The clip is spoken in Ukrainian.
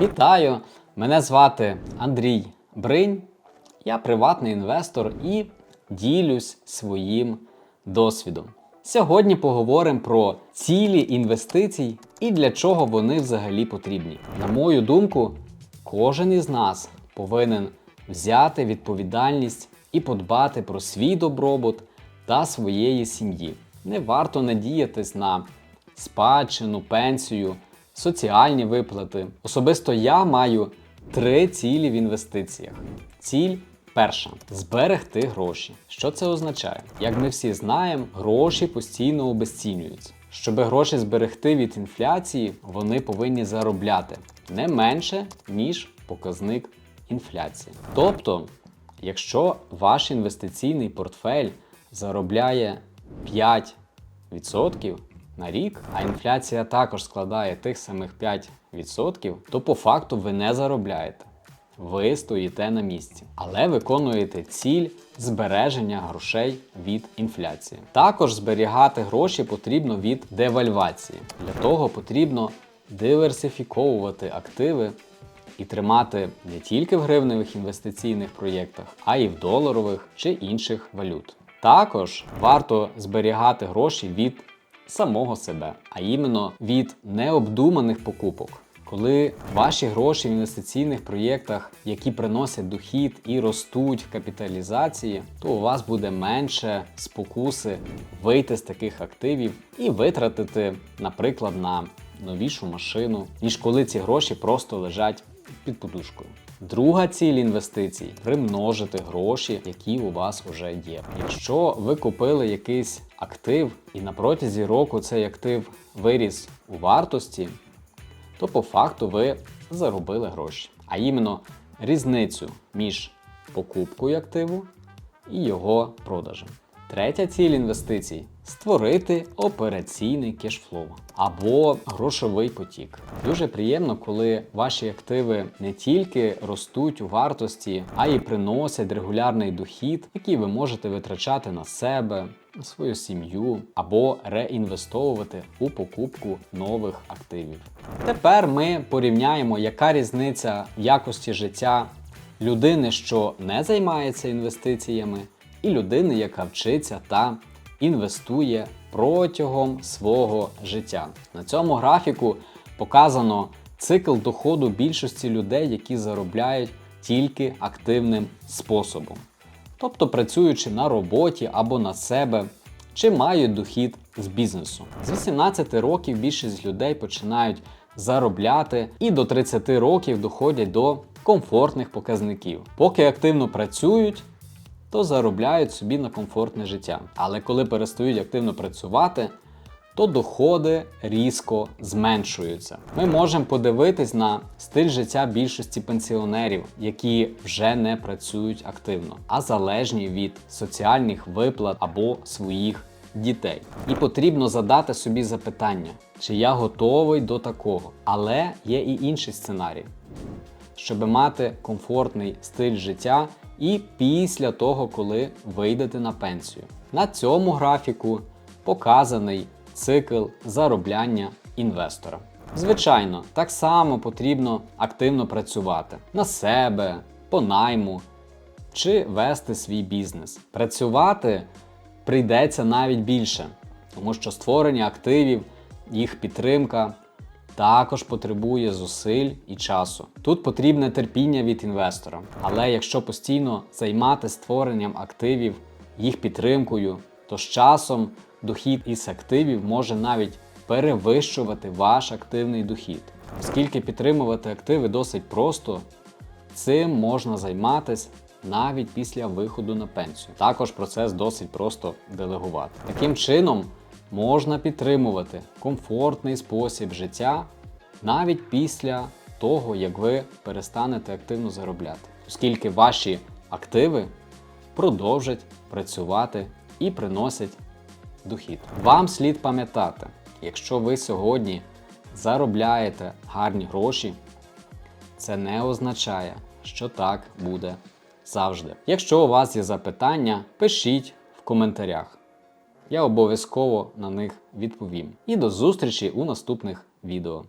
Вітаю! Мене звати Андрій Бринь. Я приватний інвестор і ділюсь своїм досвідом. Сьогодні поговоримо про цілі інвестицій і для чого вони взагалі потрібні. На мою думку, кожен із нас повинен взяти відповідальність і подбати про свій добробут та своєї сім'ї. Не варто надіятись на спадщину, пенсію, соціальні виплати. Особисто я маю три цілі в інвестиціях. Ціль перша зберегти гроші. Що це означає? Як ми всі знаємо, гроші постійно обесцінюються. Щоб гроші зберегти від інфляції, вони повинні заробляти не менше, ніж показник інфляції. Тобто, якщо ваш інвестиційний портфель заробляє 5% на рік, а інфляція також складає тих самих 5%, то по факту ви не заробляєте. Ви стоїте на місці, але виконуєте ціль збереження грошей від інфляції. Також зберігати гроші потрібно від девальвації. Для того потрібно диверсифіковувати активи і тримати не тільки в гривневих інвестиційних проєктах, а й в доларових чи інших валют. Також варто зберігати гроші від самого себе, а іменно від необдуманих покупок. Коли ваші гроші в інвестиційних проєктах, які приносять дохід і ростуть в капіталізації, то у вас буде менше спокуси вийти з таких активів і витратити, наприклад, на новішу машину, ніж коли ці гроші просто лежать під подушкою. Друга ціль інвестицій примножити гроші, які у вас вже є. Якщо ви купили якийсь актив і на протязі року цей актив виріс у вартості, то по факту ви заробили гроші. А іменно різницю між покупкою активу і його продажем. Третя ціль інвестицій створити операційний кешфлоу або грошовий потік. Дуже приємно, коли ваші активи не тільки ростуть у вартості, а й приносять регулярний дохід, який ви можете витрачати на себе, на свою сім'ю або реінвестовувати у покупку нових активів. Тепер ми порівняємо, яка різниця якості життя людини, що не займається інвестиціями і людини, яка вчиться та інвестує протягом свого життя. На цьому графіку показано цикл доходу більшості людей, які заробляють тільки активним способом, тобто працюючи на роботі або на себе. Чи мають дохід з бізнесу. З 18 років більшість людей починають заробляти і до 30 років доходять до комфортних показників. Поки активно працюють, то заробляють собі на комфортне життя. Але коли перестають активно працювати, то доходи різко зменшуються. Ми можемо подивитись на стиль життя більшості пенсіонерів, які вже не працюють активно, а залежні від соціальних виплат або своїх дітей. І потрібно задати собі запитання, чи я готовий до такого. Але є і інший сценарій. Щоб мати комфортний стиль життя і після того, коли вийдете на пенсію. На цьому графіку показаний цикл заробляння інвестора. Звичайно, так само потрібно активно працювати на себе, по найму чи вести свій бізнес. Працювати прийдеться навіть більше, тому що створення активів, їх підтримка також потребує зусиль і часу. Тут потрібне терпіння від інвестора. Але якщо постійно займатися створенням активів, їх підтримкою, то з часом дохід із активів може навіть перевищувати ваш активний дохід. Оскільки підтримувати активи досить просто, цим можна займатися навіть після виходу на пенсію. Також процес досить просто делегувати. Таким чином можна підтримувати комфортний спосіб життя навіть після того, як ви перестанете активно заробляти, оскільки ваші активи продовжать працювати і приносять дохід. Вам слід пам'ятати, якщо ви сьогодні заробляєте гарні гроші, це не означає, що так буде завжди. Якщо у вас є запитання, пишіть в коментарях. Я обов'язково на них відповім. І до зустрічі у наступних відео.